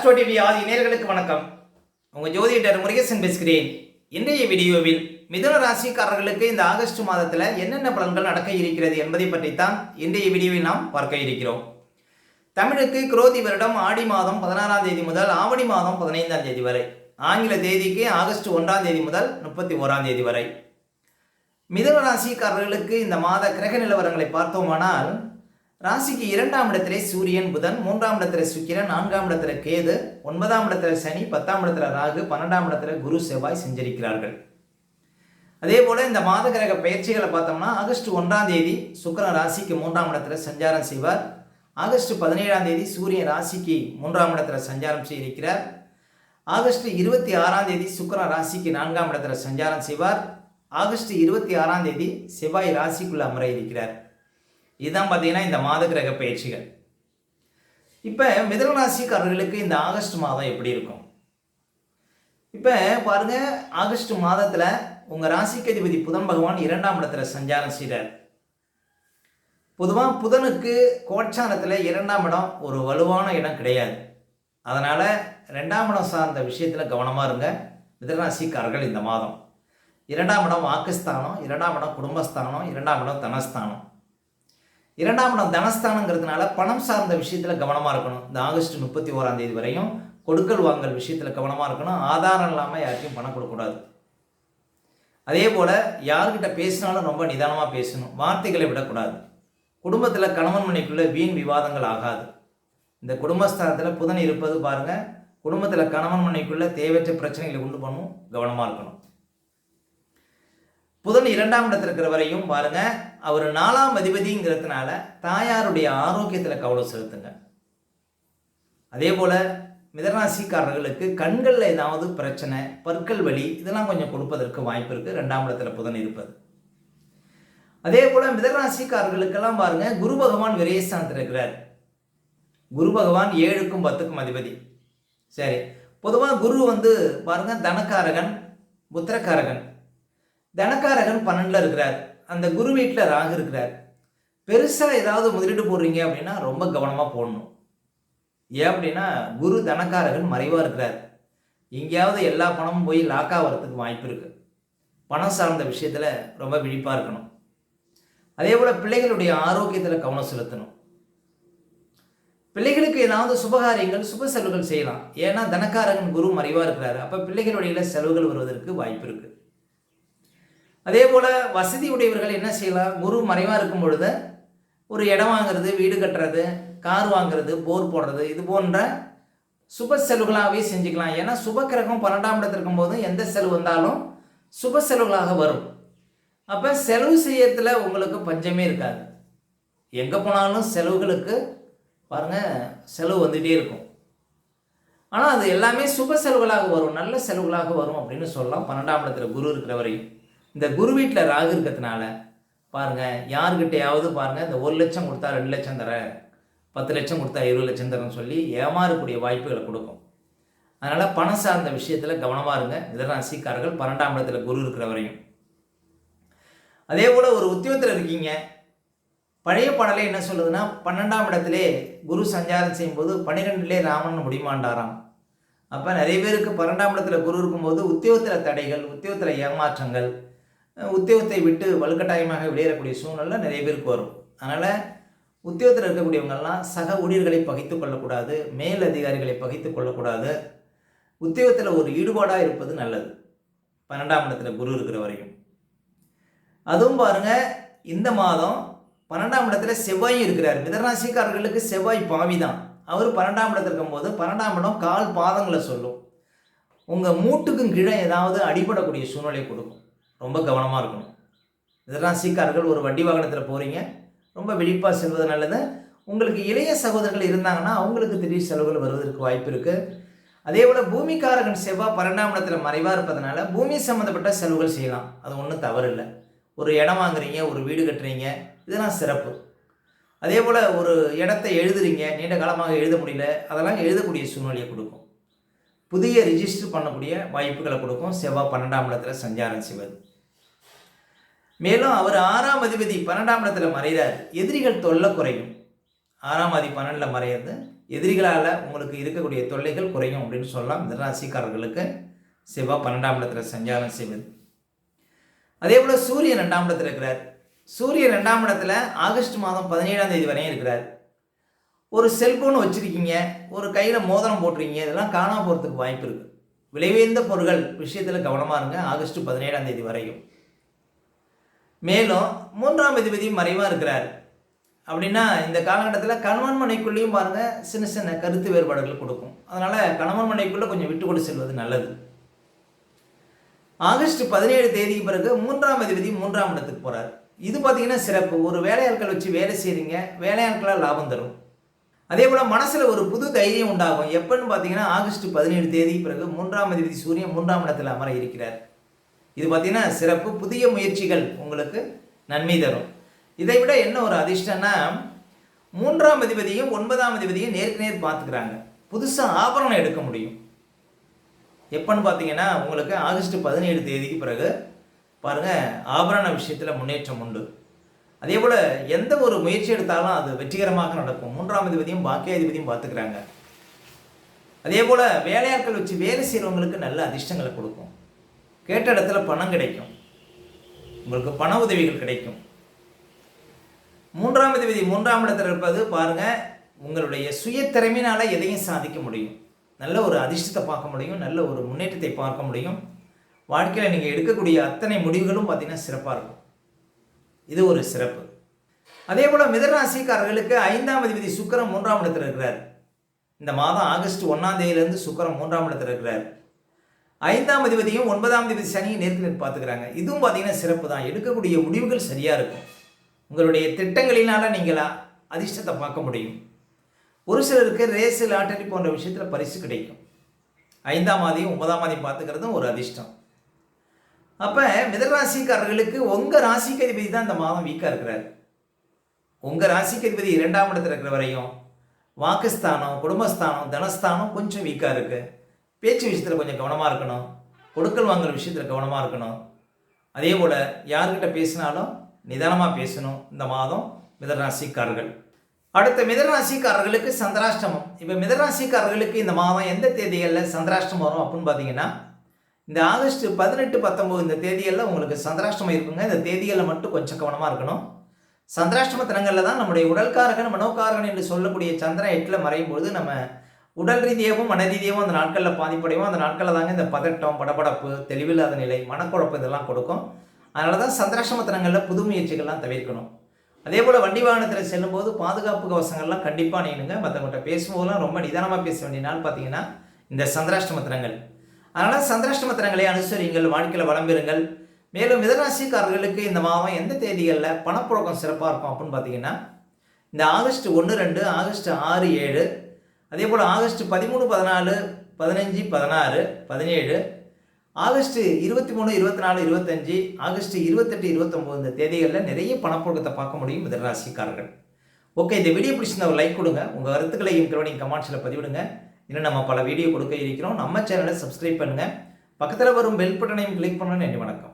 Astro TV ஆதி நேர்களுக்கு வணக்கம். உங்கள் ஜோதிடர் முருகேசன் பேசுகிறேன். இன்றைய வீடியோவில் மிதுன ராசிக்காரர்களுக்கு இந்த ஆகஸ்ட் மாதத்தில் என்னென்ன பலன்கள் நடக்க இருக்கிறது என்பதை பற்றித்தான் இன்றைய வீடியோவில் நாம் பார்க்க இருக்கிறோம். தமிழுக்கு குரோதி வருடம் ஆடி மாதம் பதினாறாம் தேதி முதல் ஆவணி மாதம் பதினைந்தாம் தேதி வரை. ஆங்கில தேதிக்கு ஆகஸ்ட் ஒன்றாம் தேதி முதல் முப்பத்தி ஓராம் தேதி வரை. மிதுன ராசிக்காரர்களுக்கு இந்த மாத கிரக நிலவரங்களை பார்த்தோமானால் ராசிக்கு இரண்டாம் இடத்திலே சூரியன் புதன் மூன்றாம் இடத்துல சுக்கிரன் நான்காம் இடத்துல கேது ஒன்பதாம் இடத்துல சனி பத்தாம் இடத்துல ராகு பன்னெண்டாம் இடத்துல குரு செவ்வாய் செஞ்சிருக்கிறார்கள். அதே போல இந்த மாத கிரக பயிற்சிகளை பார்த்தோம்னா ஆகஸ்ட் ஒன்றாம் தேதி சுக்கரன் ராசிக்கு மூன்றாம் இடத்துல சஞ்சாரம் செய்வார். ஆகஸ்ட் பதினேழாம் தேதி சூரியன் ராசிக்கு மூன்றாம் இடத்துல சஞ்சாரம் செய்திருக்கிறார். ஆகஸ்ட் இருபத்தி ஆறாம் தேதி சுக்கரன் ராசிக்கு நான்காம் இடத்துல சஞ்சாரம் செய்வார். ஆகஸ்ட் இருபத்தி ஆறாம் தேதி செவ்வாய் ராசிக்குள்ள அமர இருக்கிறார். இதுதான் பார்த்தீங்கன்னா இந்த மாத கிரக பயிற்சிகள் இப்போ மிதனராசிக்காரர்களுக்கு இந்த ஆகஸ்ட் மாதம் எப்படி இருக்கும்? இப்போ பாருங்க ஆகஸ்ட் மாதத்தில் உங்கள் ராசிக்கு அதிபதி புதன் பகவான் இரண்டாம் இடத்துல சஞ்சாரம் செய்கிறார் பொதுவாக புதனுக்கு கோட்சாரத்தில் இரண்டாம் இடம் ஒரு வலுவான இடம் கிடையாது. அதனால் ரெண்டாம் இடம் சார்ந்த விஷயத்தில் கவனமாக இருங்க. மிதனராசிக்காரர்கள் இந்த மாதம். இரண்டாம் இடம் வாக்குஸ்தானம் இரண்டாம் இடம் குடும்பஸ்தானம் இரண்டாம் இடம் தனஸ்தானம். இரண்டாம் இடம் தனஸ்தானங்கிறதுனால பணம் சார்ந்த விஷயத்தில் கவனமாக இருக்கணும். இந்த ஆகஸ்ட் முப்பத்தி ஓராம் தேதி வரையும் கொடுக்கல் வாங்கல் விஷயத்தில் கவனமாக இருக்கணும். ஆதாரம் இல்லாமல் யாருக்கும் பணம் கொடுக்கக்கூடாது அதே போல் யார்கிட்ட பேசினாலும் ரொம்ப நிதானமாக பேசணும். வார்த்தைகளை விடக்கூடாது. குடும்பத்தில் கணவன் மனைக்குள்ளே வீண் விவாதங்கள் ஆகாது. இந்த குடும்பஸ்தானத்தில் புதன் இருப்பது பாருங்கள் குடும்பத்தில் கணவன் மனைக்குள்ளே தேவையற்ற பிரச்சனைகளை உண்டு பண்ணும். கவனமாக இருக்கணும். புதன் இரண்டாம் இடத்துல இருக்கிற வரையும் பாருங்க அவர் நாலாம் அதிபதிங்கிறதுனால தாயாருடைய ஆரோக்கியத்தில் கவனம் செலுத்துங்க. அதே போல மிதராசிக்காரர்களுக்கு கண்களில் ஏதாவது பிரச்சனை பற்கள் வலி இதெல்லாம் கொஞ்சம் கொடுப்பதற்கு வாய்ப்பு இருக்குது ரெண்டாம் இடத்துல புதன் இருப்பது. அதே போல மிதராசிக்காரர்களுக்கெல்லாம் பாருங்க குரு பகவான் விரயஸ்தானத்தில் இருக்கிறார். குரு பகவான் ஏழுக்கும் பத்துக்கும் அதிபதி. சரி பொதுவாக குரு வந்து பாருங்க தனக்காரகன் புத்திரக்காரகன். தனக்காரகன் பன்னெண்டில் இருக்கிறார். அந்த குரு வீட்டில் ராகு இருக்கிறார். பெருசாக ஏதாவது முதலீடு போடுறீங்க அப்படின்னா ரொம்ப கவனமாக போடணும். ஏன் அப்படின்னா குரு தனக்காரகன் மறைவாக இருக்கிறார். எங்கேயாவது எல்லா பணமும் போய் லாக் ஆகிறதுக்கு வாய்ப்பு இருக்குது பணம் சார்ந்த விஷயத்தில் ரொம்ப விழிப்பாக இருக்கணும். அதே போல் பிள்ளைகளுடைய ஆரோக்கியத்தில் கவனம் செலுத்தணும். பிள்ளைகளுக்கு ஏதாவது சுபகாரியங்கள் சுப செலவுகள் செய்யலாம். ஏன்னா தனக்காரகன் குரு மறைவாக இருக்கிறாரு. அப்போ பிள்ளைகளுடைய செலவுகள் வருவதற்கு வாய்ப்பு இருக்குது அதே போல் வசதி உடையவர்கள் என்ன செய்யலாம்? குரு மறைவாக இருக்கும் பொழுது ஒரு இடம் வாங்குறது வீடு கட்டுறது கார் வாங்குறது போர் போடுறது இது போன்ற சுப செலவுகளாகவே செஞ்சுக்கலாம். ஏன்னா சுப கிரகம் பன்னெண்டாம் இடத்துல இருக்கும்போது எந்த செலவு வந்தாலும் சுப செலவுகளாக வரும். அப்போ செலவு செய்யறதுல உங்களுக்கு பஞ்சமே இருக்காது. எங்கே போனாலும் செலவுகளுக்கு பாருங்கள் செலவு வந்துகிட்டே இருக்கும். ஆனால் அது எல்லாமே சுப செலவுகளாக வரும் நல்ல செலவுகளாக வரும் அப்படின்னு சொல்லலாம். பன்னெண்டாம் இடத்துல குரு இருக்கிற வரையும். இந்த குரு வீட்டில் ராகு இருக்கிறதுனால பாருங்கள் யாருக்கிட்டையாவது பாருங்கள் இந்த ஒரு லட்சம் கொடுத்தா ரெண்டு லட்சம் தரேன் பத்து லட்சம் கொடுத்தா இருபது லட்சம் தரேன்னு சொல்லி ஏமாறக்கூடிய வாய்ப்புகளை கொடுக்கும். அதனால் பணம் சார்ந்த விஷயத்தில் கவனமாக இருங்க. இதெல்லாம் மிதராசிக்காரர்கள் பன்னெண்டாம் இடத்துல குரு இருக்கிற வரையும் அதே போல் ஒரு உத்தியோகத்தில் இருக்கீங்க. பழைய பாடலே என்ன சொல்லுதுன்னா பன்னெண்டாம் இடத்திலே குரு சஞ்சாரம் செய்யும்போது பன்னிரெண்டுலே ராமன் முடிமாண்டாராம். அப்போ நிறைய பேருக்கு பன்னெண்டாம் இடத்துல குரு இருக்கும்போது உத்தியோகத்தில் தடைகள் உத்தியோகத்தில் ஏமாற்றங்கள் உத்தியோகத்தை விட்டு வலுக்கட்டாயமாக வெளியேறக்கூடிய சூழ்நிலை நிறைய பேருக்கு வரும். அதனால் உத்தியோகத்தில் இருக்கக்கூடியவங்கெல்லாம் சக ஊழியர்களை பகைத்து கொள்ளக்கூடாது மேல் அதிகாரிகளை பகைத்து கொள்ளக்கூடாது. உத்தியோகத்தில் ஒரு ஈடுபாடாக இருப்பது நல்லது. பன்னெண்டாம் இடத்துல குரு இருக்கிற வரையும் அதுவும் பாருங்கள் இந்த மாதம் பன்னெண்டாம் இடத்துல செவ்வாய் இருக்கிறார். மிதராசிக்காரர்களுக்கு செவ்வாய் பாவி தான். அவர் பன்னெண்டாம் இடத்துல இருக்கும்போது பன்னெண்டாம் இடம் கால் பாதங்களை சொல்லும். உங்கள் மூட்டுக்கும் கீழே ஏதாவது அடிபடக்கூடிய சூழ்நிலை கொடுக்கும். ரொம்ப கவனமாக இருக்கணும். இதெல்லாம் சீக்கார்கள் ஒரு வண்டி வாகனத்தில் போகிறீங்க ரொம்ப விழிப்பாக செல்வது நல்லது. உங்களுக்கு இளைய சகோதரர்கள் இருந்தாங்கன்னா அவங்களுக்கு திடீர் செலவுகள் வருவதற்கு வாய்ப்பு இருக்குது அதே போல் பூமிக்காரகன் செவ்வாய் பன்னெண்டாம் இடத்துல மறைவாக இருப்பதனால பூமி சம்மந்தப்பட்ட செலவுகள் செய்யலாம். அது ஒன்றும் தவறு இல்லை ஒரு இடம் வாங்குறீங்க ஒரு வீடு கட்டுறீங்க இதெல்லாம் சிறப்பு. அதே போல் ஒரு இடத்த எழுதுறீங்க நீண்ட காலமாக எழுத முடியல அதெல்லாம் எழுதக்கூடிய சூழ்நிலையை கொடுக்கும். புதிய ரிஜிஸ்டர் பண்ணக்கூடிய வாய்ப்புகளை கொடுக்கும். செவ்வாய் பன்னெண்டாம் இடத்துல சஞ்சாரம் செய்வது. மேலும் அவர் ஆறாம் அதிபதி பன்னெண்டாம் இடத்துல மறைகிறார். எதிரிகள் தொல்லை குறையும். ஆறாம் அதி பன்னெண்டில் மறையிறது எதிரிகளால் உங்களுக்கு இருக்கக்கூடிய தொல்லைகள் குறையும் அப்படின்னு சொல்லலாம். மிதராசிக்காரர்களுக்கு செவ்வாய் பன்னெண்டாம் இடத்துல சஞ்சாரம் செய்வது. அதே போல் சூரியன் ரெண்டாம் இடத்துல இருக்கிறார். சூரியன் ரெண்டாம் இடத்துல ஆகஸ்ட் மாதம் பதினேழாம் தேதி வரையும் இருக்கிறார். ஒரு செல்போன் வச்சுருக்கீங்க ஒரு கையில் மோதிரம் போட்டிருக்கீங்க இதெல்லாம் காணாம போகிறதுக்கு வாய்ப்பு இருக்குது விலையுயர்ந்த பொருட்கள் விஷயத்தில் கவனமாக இருங்க. ஆகஸ்ட் பதினேழாம் தேதி வரையும். மேலும் மூன்றாம் அதிபதி மறைவாக இருக்கிறார். அப்படின்னா இந்த காலகட்டத்தில் கணவன் மனைக்குள்ளேயும் பாருங்கள் சின்ன சின்ன கருத்து வேறுபாடுகள் கொடுக்கும். அதனால் கணவன் மனைக்குள்ளே கொஞ்சம் விட்டு கொடு செல்வது நல்லது. ஆகஸ்ட் பதினேழு தேதிக்கு பிறகு மூன்றாம் அதிபதி மூன்றாம் இடத்துக்கு போகிறார் இது பார்த்தீங்கன்னா சிறப்பு. ஒரு வேலையாட்கள் வச்சு வேலை செய்கிறீங்க வேலையாட்களாக லாபம் தரும். அதே போல் மனசில் ஒரு புது தைரியம் உண்டாகும். எப்போன்னு பார்த்தீங்கன்னா ஆகஸ்ட் பதினேழு தேதி பிறகு மூன்றாம் அதிபதி சூரியன் மூன்றாம் இடத்தில் அமர இருக்கிறார். இது பார்த்தீங்கன்னா சிறப்பு புதிய முயற்சிகள் உங்களுக்கு நன்மை தரும். இதை விட என்ன ஒரு அதிர்ஷ்டம்னா மூன்றாம் அதிபதியும் ஒன்பதாம் அதிபதியும் நேருக்கு நேர் பார்த்துக்கிறாங்க. புதுசாக ஆபரணம் எடுக்க முடியும். எப்போன்னு பார்த்தீங்கன்னா உங்களுக்கு ஆகஸ்ட் பதினேழு தேதிக்கு பிறகு பாருங்கள் ஆபரண விஷயத்தில் முன்னேற்றம் உண்டு. அதே போல் எந்த ஒரு முயற்சி எடுத்தாலும் அது வெற்றிகரமாக நடக்கும். மூன்றாம் அதிபதியும் பாக்கியாதிபதியும் பார்த்துக்கிறாங்க. அதே போல் வேலையாட்கள் வச்சு வேலை செய்கிறவங்களுக்கு நல்ல அதிர்ஷ்டங்களை கொடுக்கும். கேட்ட இடத்துல பணம் கிடைக்கும். உங்களுக்கு பண உதவிகள் கிடைக்கும். மூன்றாம் விதி மூன்றாம் இடத்துல இருப்பது பாருங்கள் உங்களுடைய சுய எதையும் சாதிக்க முடியும். நல்ல ஒரு அதிர்ஷ்டத்தை பார்க்க முடியும் நல்ல ஒரு முன்னேற்றத்தை பார்க்க முடியும். வாழ்க்கையில் நீங்கள் எடுக்கக்கூடிய அத்தனை முடிவுகளும் பார்த்தீங்கன்னா சிறப்பாக இருக்கும். இது ஒரு சிறப்பு. அதே போல் மிதராசிக்காரர்களுக்கு ஐந்தாம் அதிபதி சுக்கரம் மூன்றாம் இடத்தில் இருக்கிறார். இந்த மாதம் ஆகஸ்ட் ஒன்றாம் தேதியிலேருந்து சுக்கரம் மூன்றாம் இடத்தில் இருக்கிறார். ஐந்தாம் அதிபதியும் ஒன்பதாம் அதிபதி சனியும் நேருக்கு பார்த்துக்கிறாங்க. இதுவும் பார்த்தீங்கன்னா சிறப்பு தான் எடுக்கக்கூடிய முடிவுகள் சரியாக இருக்கும். உங்களுடைய திட்டங்களினால் நீங்கள் அதிர்ஷ்டத்தை பார்க்க முடியும். ஒரு சிலருக்கு ரேஸு லாட்டரி போன்ற விஷயத்தில் பரிசு கிடைக்கும். ஐந்தாம் ஆதியும் ஒன்பதாம் மாதியும் பார்த்துக்கிறதும் ஒரு அதிர்ஷ்டம். அப்போ மிதராசிக்காரர்களுக்கு உங்கள் ராசிக்கு அதிபதி தான் இந்த மாதம் வீக்காக இருக்கிறார். உங்கள் ராசிக்கு அதிபதி இரண்டாம் இடத்துல இருக்கிற வரையும் வாக்குஸ்தானம் குடும்பஸ்தானம் தனஸ்தானம் கொஞ்சம் வீக்காக இருக்குது பேச்சு விஷயத்தில் கொஞ்சம் கவனமாக இருக்கணும். கொடுக்கல் வாங்குற விஷயத்தில் கவனமாக இருக்கணும். அதே போல் யார்கிட்ட பேசினாலும் நிதானமாக பேசணும். இந்த மாதம் மிதராசிக்காரர்கள் அடுத்த மிதராசிக்காரர்களுக்கு சந்திராஷ்டமம். இப்போ மிதராசிக்காரர்களுக்கு இந்த மாதம் எந்த தேதிகளில் சந்திராஷ்டமம் வரும் அப்படின்னு பார்த்தீங்கன்னா இந்த ஆகஸ்ட் பதினெட்டு பத்தொம்போது இந்த தேதிகளில் உங்களுக்கு சந்திராஷ்டமம் இருக்குங்க. இந்த தேதிகளில் மட்டும் கொஞ்சம் கவனமாக இருக்கணும். சந்திராஷ்டம தினங்களில் தான் நம்முடைய உடல்காரகன் மனோகாரகன் என்று சொல்லக்கூடிய சந்திரன் எட்டில் மறையும் பொழுது நம்ம உடல் ரீதியாகவும் மன ரீதியாகவும் அந்த நாட்களில் பாதிப்படையும். அந்த நாட்களில் தாங்க இந்த பதட்டம் படபடப்பு தெளிவில்லாத நிலை மனக்குழப்பம் இதெல்லாம் கொடுக்கும். அதனால தான் சந்திராஷ்டம புது முயற்சிகள்லாம் தவிர்க்கணும். அதே போல் வண்டி வாகனத்தில் செல்லும்போது பாதுகாப்பு கவசங்கள்லாம் கண்டிப்பாக நீனுங்க மற்றவங்கள்ட்ட பேசும்போதெல்லாம் ரொம்ப நிதானமாக பேச வேண்டிய நாள் பார்த்தீங்கன்னா இந்த சந்திராஷ்டமத்திரங்கள் அதனால் சந்திராஷ்டமத்திரங்களை அனுசரிங்கள் வாழ்க்கையில் வளம் பெறுங்கள். மேலும் மிதராசிக்காரர்களுக்கு இந்த மாதம் எந்த தேதிகளில் பணப்புழக்கம் சிறப்பாக இருக்கும் அப்படின்னு பார்த்தீங்கன்னா இந்த ஆகஸ்ட் ஒன்று ரெண்டு ஆகஸ்ட் ஆறு ஏழு அதே போல் ஆகஸ்ட் பதிமூணு பதினாலு பதினஞ்சு பதினாறு பதினேழு ஆகஸ்ட் இருபத்தி மூணு இருபத்தி நாலு இருபத்தஞ்சி ஆகஸ்ட் இருபத்தெட்டு இருபத்தொம்போது இந்த தேதிகளில் நிறைய பணப்புழக்கத்தை பார்க்க முடியும் மிதராசிக்காரர்கள் ஓகே இந்த வீடியோ பிடிச்சிருந்த ஒரு லைக் கொடுங்க உங்கள் கருத்துக்களையும் கிரவனிங் கமெண்ட்ஸில் பதிவிடுங்க. இன்னும் நம்ம பல வீடியோ கொடுக்க இருக்கிறோம். நம்ம சேனலை சப்ஸ்கிரைப் பண்ணுங்கள் பக்கத்தில் வரும் பெல் பட்டனையும் கிளிக் பண்ணணும்னு நன்றி வணக்கம்.